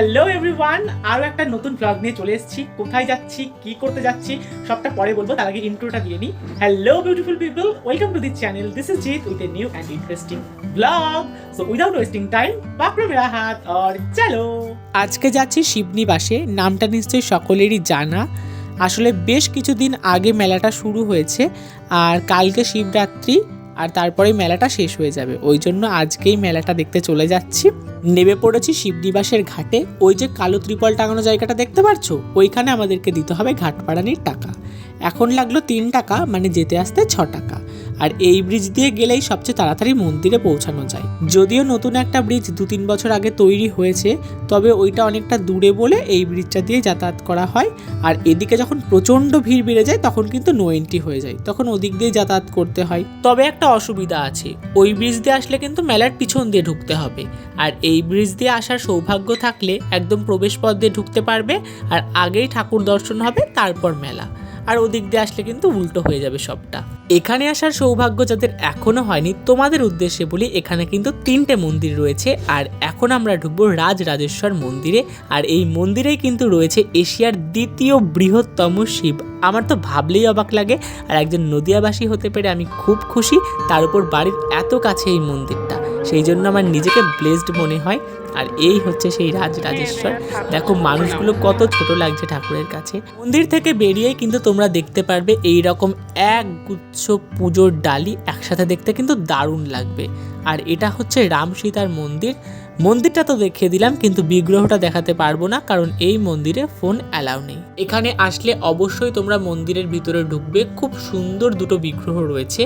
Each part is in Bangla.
হ্যালো এভরিওয়ান আরও একটা নতুন ব্লগ নিয়ে চলে এসেছি। কোথায় যাচ্ছি, কি করতে যাচ্ছি, সবটা পরে বলব, তার আগে ইন্ট্রোটা দিয়ে নিই। Hello beautiful people welcome to this channel this is Jeet with a new and interesting blog so without wasting time পাকড়ো মেরা হাত আর চলো আজকে যাচ্ছি শিবনিবাসে নামটা নিশ্চয়ই সকলেরই জানা। আসলে বেশ কিছুদিন আগে মেলাটা শুরু হয়েছে, আর কালকে শিবরাত্রি। আর তারপরে মেলাটা শেষ হয়ে যাবে। ওই জন্য আজকেই মেলাটা দেখতে চলে যাচ্ছি। নেমে পড়েছি শিবনিবাসের ঘাটে। ওই যে কালো ত্রিপল টাঙানো জায়গাটা দেখতে পারছ? ওইখানে আমাদেরকে দিতে হবে ঘাটপাড়ানির টাকা। এখন লাগল তিন টাকা মানে যেতে আসতে ছ টাকা। আর এই ব্রিজ দিয়ে গেলেই সবচেয়ে তাড়াতাড়ি মন্দিরে পৌঁছানো যায়। যদিও নতুন একটা ব্রিজ দু তিন বছর আগে তৈরি হয়েছে, তবে ওইটা অনেকটা দূরে বলে এই ব্রিজটা দিয়ে যাতায়াত করা হয়। আর এদিকে যখন প্রচণ্ড ভিড় বেড়ে যায়, তখন কিন্তু নো এন্ট্রি হয়ে যায়। তখন ওদিক দিয়ে যাতায়াত করতে হয়। তবে একটা অসুবিধা আছে, ওই ব্রিজ দিয়ে আসলে কিন্তু মেলার পিছন দিয়ে ঢুকতে হবে। আর এই ব্রিজ দিয়ে আসার সৌভাগ্য থাকলে একদম প্রবেশ পথ দিয়ে ঢুকতে পারবে, আর আগেই ঠাকুর দর্শন হবে, তারপর মেলা। আর ওদিক দিয়ে আসলে কিন্তু উল্টো হয়ে যাবে সবটা। এখানে আসার সৌভাগ্য যাদের এখনও হয়নি, তোমাদের উদ্দেশ্যে বলি, এখানে কিন্তু তিনটে মন্দির রয়েছে, আর এখন আমরা ঢুকবো রাজ রাজেশ্বর মন্দিরে, আর এই মন্দিরেই কিন্তু রয়েছে এশিয়ার দ্বিতীয় বৃহত্তম শিব। আমার তো ভাবলেই অবাক লাগে, আর একজন নদিয়াবাসী হতে পেরে আমি খুব খুশি, তার উপর বাড়ির এত কাছে এই মন্দিরটা। সেই জন্য আমার নিজেকে ব্লেসড মনে হয়। আর এই হচ্ছে সেই রাজ রাজেশ্বর দেখো, মানুষগুলো কত ছোট লাগছে ঠাকুরের কাছে। মন্দির থেকে বেরিয়ে কিন্তু তোমরা দেখতে পারবে এই রকম এক গুচ্ছ পুজোর ডালি একসাথে দেখতে কিন্তু দারুণ লাগবে। আর এটা হচ্ছে রাম সীতার মন্দির। মন্দিরটা তো দেখিয়ে দিলাম, কিন্তু বিগ্রহটা দেখাতে পারব না, কারণ এই মন্দিরে ফোন অ্যালাউ নেই। এখানে আসলে অবশ্যই তোমরা মন্দিরের ভিতরে ঢুকবে, খুব সুন্দর দুটো বিগ্রহ রয়েছে।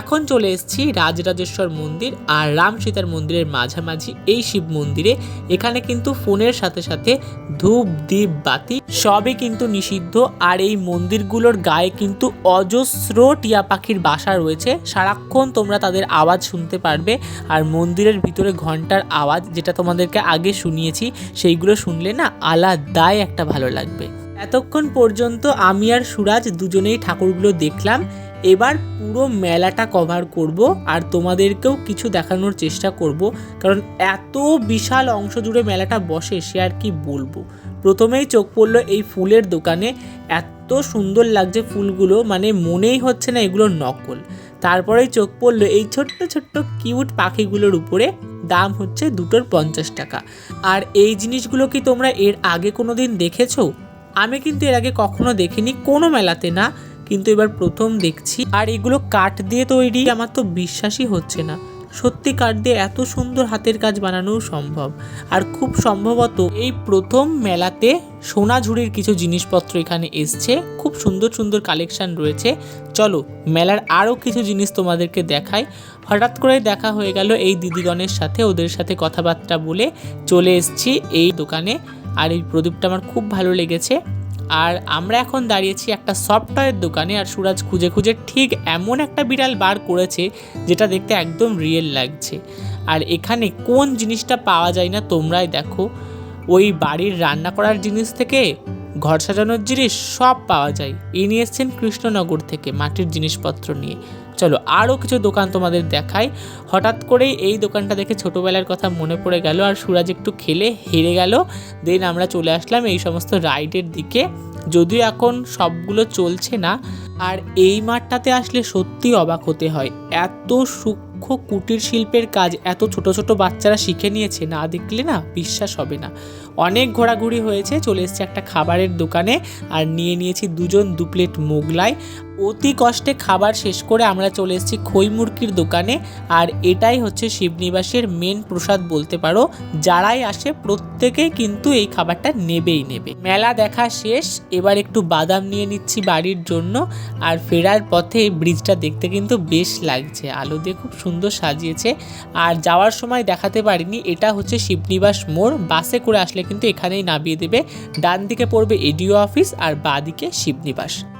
এখন চলে এসেছি রাজরাজেশ্বর মন্দির আর রাম সীতার মন্দিরের মাঝামাঝি, এই শিব মন্দিরে। এখানে কিন্তু ফোনের সাথে সাথে ধূপ, দীপ, বাতি সবই কিন্তু নিষিদ্ধ, আর এই মন্দিরগুলোর গায়ে কিন্তু অজস্র টিয়া পাখির বাসা রয়েছে। সারাক্ষণ তোমরা তাদের আওয়াজ শুনতে পারবে, আর মন্দিরের ভিতরে ঘণ্টার আওয়াজ যেটা তোমাদেরকে আগে শুনিয়েছি, সেইগুলো শুনলে না আলাদাই একটা ভালো লাগবে। এতক্ষণ পর্যন্ত আমি আর সুরাজ দুজনেই ঠাকুরগুলো দেখলাম। এবার পুরো মেলাটা কভার করব আর তোমাদেরকেও কিছু দেখানোর চেষ্টা করব। কারণ এত বিশাল অংশ জুড়ে মেলাটা বসে, সে আর কি বলব? প্রথমেই চোখ পড়ল এই ফুলের দোকানে। এত সুন্দর লাগছে ফুলগুলো মানে মনেই হচ্ছে না এগুলো নকল। তারপরেই চোখ পড়ল এই ছোট্ট ছোট্ট কিউট পাখিগুলোর উপরে। দাম হচ্ছে দুটোর পঞ্চাশ টাকা। আর এই জিনিসগুলো কি তোমরা এর আগে কোনো দিন দেখেছ? আমি কিন্তু এর আগে কখনো দেখিনি, কোনো মেলাতে না। কিন্তু এবার প্রথম দেখছি। আর এগুলো কাঠ দিয়ে তৈরি, আমার তো বিশ্বাসই হচ্ছে না। সত্যি কাঠ দিয়ে এত সুন্দর হাতের কাজ বানানোও সম্ভব। আর খুব সম্ভবত এই প্রথম মেলাতে সোনাঝুরির কিছু জিনিসপত্র এখানে এসছে। খুব সুন্দর সুন্দর কালেকশন রয়েছে। চলো, মেলার আরও কিছু জিনিস তোমাদেরকে দেখাই। হঠাৎ করে দেখা হয়ে গেল এই দিদিগণের সাথে, ওদের সাথে কথাবার্তা বলে চলে এসেছি এই দোকানে। আর এই প্রদীপটা আমার খুব ভালো লেগেছে। আর আমরা এখন দাঁড়িয়েছি একটা সফটওয়্যার দোকানে আর সুরাজ খুঁজে খুঁজে ঠিক এমন একটা বিড়াল বার করেছে যেটা দেখতে একদম রিয়েল লাগছে। আর এখানে কোন জিনিসটা পাওয়া যায় না তোমরাই দেখো। ওই বাড়ির রান্না করার জিনিস থেকে, ঘর সাজানোর জিনিস সব পাওয়া যায়। এ নিয়ে এসছেন কৃষ্ণনগর থেকে মাটির জিনিসপত্র নিয়ে। চলো আরও কিছু দোকান তোমাদের দেখাই। হঠাৎ করেই এই দোকানটা দেখে ছোটোবেলার কথা মনে পড়ে গেল আর সুরাজ একটু খেলে হেরে গেল। দেন আমরা চলে আসলাম এই সমস্ত রাইডের দিকে। যদিও এখন সবগুলো চলছে না, আর এই মাঠটাতে আসলে সত্যি অবাক হতে হয়। এত সূক্ষ্ম কুটির শিল্পের কাজ, এত ছোট ছোট বাচ্চারা শিখে নিয়েছে, না দেখলে না বিশ্বাস হবে না। অনেক ঘোরাঘুরি হয়েছে, চলে এসেছে একটা খাবারের দোকানে, আর নিয়ে নিয়েছি দুজন দু প্লেট মোগলাই। অতি কষ্টে খাবার শেষ করে আমরা চলে এসেছি খই মুরগির দোকানে। আর এটাই হচ্ছে শিবনিবাসের মেন প্রসাদ বলতে পারো। যারাই আসে প্রত্যেকেই কিন্তু এই খাবারটা নেবেই নেবে। মেলা দেখা শেষ, এবার একটু বাদাম নিয়ে নিচ্ছি বাড়ির জন্য। আর ফেরার পথে এই ব্রিজটা দেখতে কিন্তু বেশ লাগছে। আলো দিয়ে খুব সুন্দর সাজিয়েছে। আর যাওয়ার সময় দেখাতে পারিনি, এটা হচ্ছে শিবনিবাস মোড়। বাসে করে আসলে কিন্তু এখানেই নামিয়ে দেবে। ডান দিকে পড়বে এডিও অফিস আর বাঁ দিকে শিবনিবাস।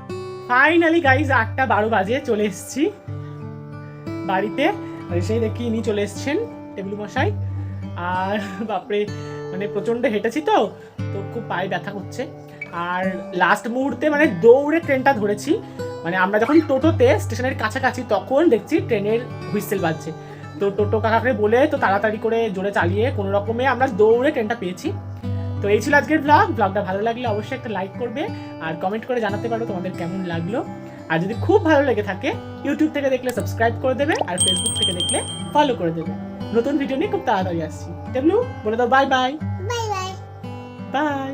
ফাইনালি গাইজ আটটা বারো বাজে চলে এসেছি। বাড়িতে। সেই দেখি ইনি চলে এসেছেন, টেবিল মশাই। আর বাপরে মানে প্রচণ্ড হেঁটেছি তো তো খুব পায়ে ব্যথা করছে আর লাস্ট মুহূর্তে মানে দৌড়ে ট্রেনটা ধরেছি। মানে আমরা যখন টোটোতে স্টেশনের কাছাকাছি, তখন দেখছি ট্রেনের হুইসেল বাজছে। তো টোটো কাকাকে বলে তো তাড়াতাড়ি করে জোরে চালিয়ে, কোনো রকমে আমরা দৌড়ে ট্রেনটা পেয়েছি। তো এই ছিল আজকের ব্লগ ব্লগটা ভালো লাগলে অবশ্যই একটা লাইক করবে আর কমেন্ট করে জানাতে পারো তোমাদের কেমন লাগল। আর যদি খুব ভালো লেগে থাকে ইউটিউব থেকে দেখলে সাবস্ক্রাইব করে দেবে আর ফেসবুক থেকে দেখলে ফলো করে দেবে। নতুন ভিডিও নিয়ে খুব তাড়াতাড়ি আসছি। টেবলু বলে দাও bye bye bye bye bye